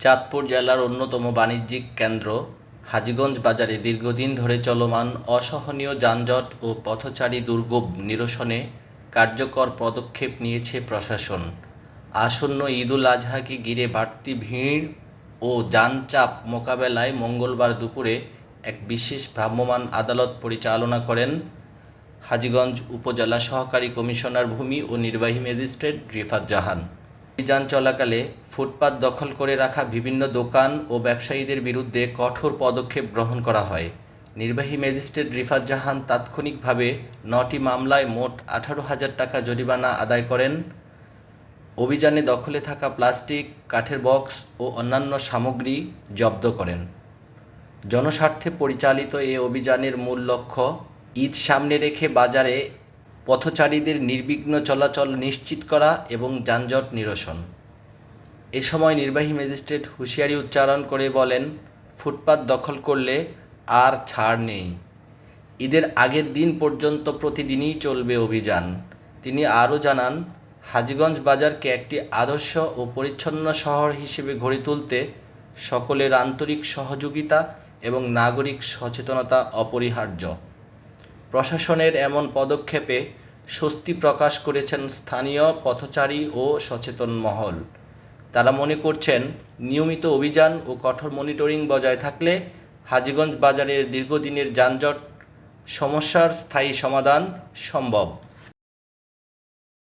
চাঁদপুর জেলার অন্যতম বাণিজ্যিক কেন্দ্র, হাজীগঞ্জ বাজারে দীর্ঘদিন ধরে চলমান অসহনীয় যানজট ও পথচারী দুর্ভোগ নিরসনে কার্যকর পদক্ষেপ নিয়েছে প্রশাসন। আসন্ন ঈদুল আজহাকে ঘিরে বাড়তি ভিড় ও যানচাপ মোকাবেলায় মঙ্গলবার দুপুরে এক বিশেষ ভ্রাম্যমাণ আদালত পরিচালনা করেন হাজীগঞ্জ উপজেলা সহকারী কমিশনার ভূমি ও নির্বাহী ম্যাজিস্ট্রেট রিফাত জাহান। অভিযান চলাকালে ফুটপাত দখল করে রাখা বিভিন্ন দোকান ও ব্যবসায়ীদের বিরুদ্ধে কঠোর পদক্ষেপ গ্রহণ করা হয়। নির্বাহী ম্যাজিস্ট্রেট রিফাত জাহান তাৎক্ষণিকভাবে নটি মামলায় মোট আঠারো হাজার টাকা জরিমানা আদায় করেন। অভিযানে দখলে থাকা প্লাস্টিক, কাঠের বক্স ও অন্যান্য সামগ্রী জব্দ করেন। জনস্বার্থে পরিচালিত এ অভিযানের মূল লক্ষ্য ঈদ সামনে রেখে বাজারে পথচারীদের নির্বিঘ্ন চলাচল নিশ্চিত করা এবং যানজট নিরসন। এ সময় নির্বাহী ম্যাজিস্ট্রেট হুঁশিয়ারি উচ্চারণ করে বলেন, ফুটপাত দখল করলে আর ছাড় নেই। ঈদের আগের দিন পর্যন্ত প্রতিদিনই চলবে অভিযান। তিনি আরও জানান, হাজীগঞ্জ বাজারকে একটি আদর্শ ও পরিচ্ছন্ন শহর হিসেবে গড়ে তুলতে সকলের আন্তরিক সহযোগিতা এবং নাগরিক সচেতনতা অপরিহার্য। প্রশাসনের এমন পদক্ষেপে স্বস্তি প্রকাশ করেছেন স্থানীয় পথচারী ও সচেতন মহল। তারা মনে করছেন, নিয়মিত অভিযান ও কঠোর মনিটরিং বজায় থাকলে হাজীগঞ্জ বাজারের দীর্ঘদিনের যানজট সমস্যার স্থায়ী সমাধান সম্ভব।